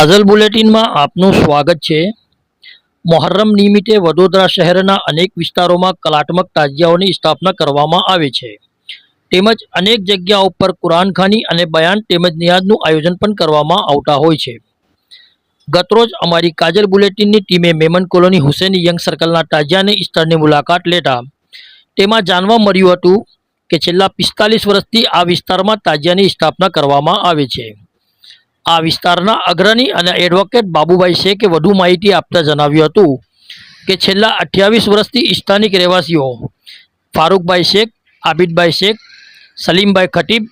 કાઝલ બુલેટિનમાં આપનું સ્વાગત છે. મોહર્રમ નિમિત્તે વડોદરા શહેરના અનેક વિસ્તારોમાં કલાત્મક તાજિયાઓની સ્થાપના કરવામાં આવે છે. તેમજ અનેક જગ્યાઓ પર કુરાનખાની અને બયાન તેમજ નિયાદનું આયોજન પણ કરવામાં આવતા હોય છે. ગતરોજ અમારી કાજલ બુલેટિનની ટીમે મેમન કોલોની હુસેન યંગ સર્કલના તાજિયાની સ્થળની મુલાકાત લેતા તેમાં જાણવા મળ્યું હતું કે છેલ્લા પિસ્તાલીસ વર્ષથી આ વિસ્તારમાં તાજિયાની સ્થાપના કરવામાં આવે છે. આ વિસ્તારના અગ્રણી અને એડવોકેટ બાબુભાઈ શેખે વધુ માહિતી આપતા જણાવ્યું હતું કે છેલ્લા અઠ્યાવીસ વર્ષથી સ્થાનિક રહેવાસીઓ ફારૂકભાઈ શેખ, આબિદભાઈ શેખ, સલીમભાઈ ખટીબ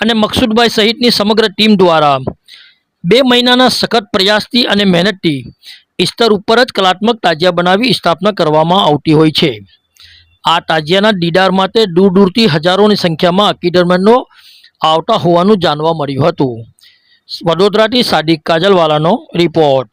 અને મકસુદભાઈ સહિતની સમગ્ર ટીમ દ્વારા બે મહિનાના સખત પ્રયાસથી અને મહેનતથી ઈસ્તર ઉપર જ કલાત્મક તાજિયા બનાવી સ્થાપના કરવામાં આવતી હોય છે. આ તાજિયાના દીદાર માટે દૂર દૂરથી હજારોની સંખ્યામાં અકીડરમેનો આવતા હોવાનું જાણવા મળ્યું હતું. વડોદરાથી સાદિક કાજલવાલાનો રિપોર્ટ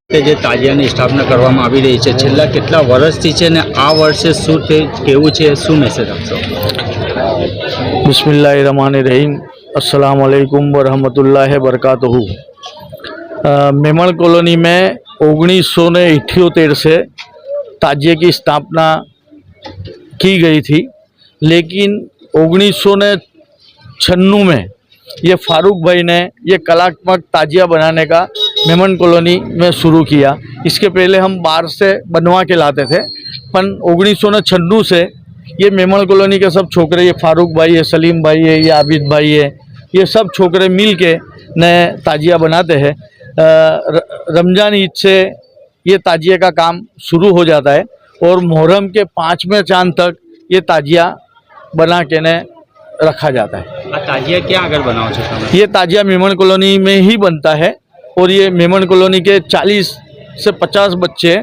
કે જે તાજિયાની સ્થાપના કરવામાં આવી રહી છે છેલ્લા કેટલા વર્ષથી છે ને આ વર્ષે શું તે કેવું છે શું મેસેજ આપશો बिस्मिल्लाहिर्रहमानिर्रहीम अस्सलाम वालेकुम वरहमतुल्लाहि वबरकातुहू मेमण कॉलोनी में उन्नीस सौ ने इट्ठोतेर से ताजिए की स्थापना की गई थी लेकिन उन्नीस सौ ने छन्नू में ये फारूक भाई ने ये कलात्मक ताजिया बनाने का मेमन कॉलोनी में शुरू किया। इसके पहले हम बाहर से बनवा के लाते थे पन उन्नीस सौ से ये मेमन कॉलोनी के सब छोकरे ये फारूक भाई है सलीम भाई है ये आबिद भाई है ये सब छोकरे मिल के नए ताजिया बनाते हैं। रमज़ान ईद से ये ताजिए का काम शुरू हो जाता है और मुहर्रम के पाँचवें चाँद तक ये ताजिया बना के ने रखा जाता है। ताजिया क्या अगर बनाओ ये ताजिया मेमन कॉलोनी में ही बनता है। और ये मेमन कॉलोनी के 40 से 50 बच्चे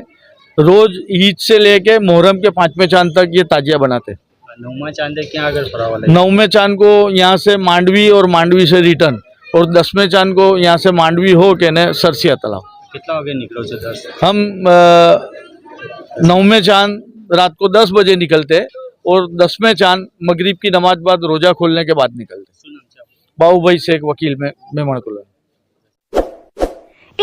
रोज ईद से लेके मोहरम के पाँचवें चाँद तक ये ताजिया बनाते नौवा चाँद नौवें चाँद को यहाँ से मांडवी और मांडवी से रिटर्न और दसवें चाँद को यहाँ से मांडवी हो के ने सरसिया तालाब। कितना निकलो हम नौवें चाँद रात को दस बजे निकलते और दसवें चाँद मगरिब की नमाज़ बाद रोजा खोलने के बाद निकलते। बाबू भाई शेख वकील में मेहमान को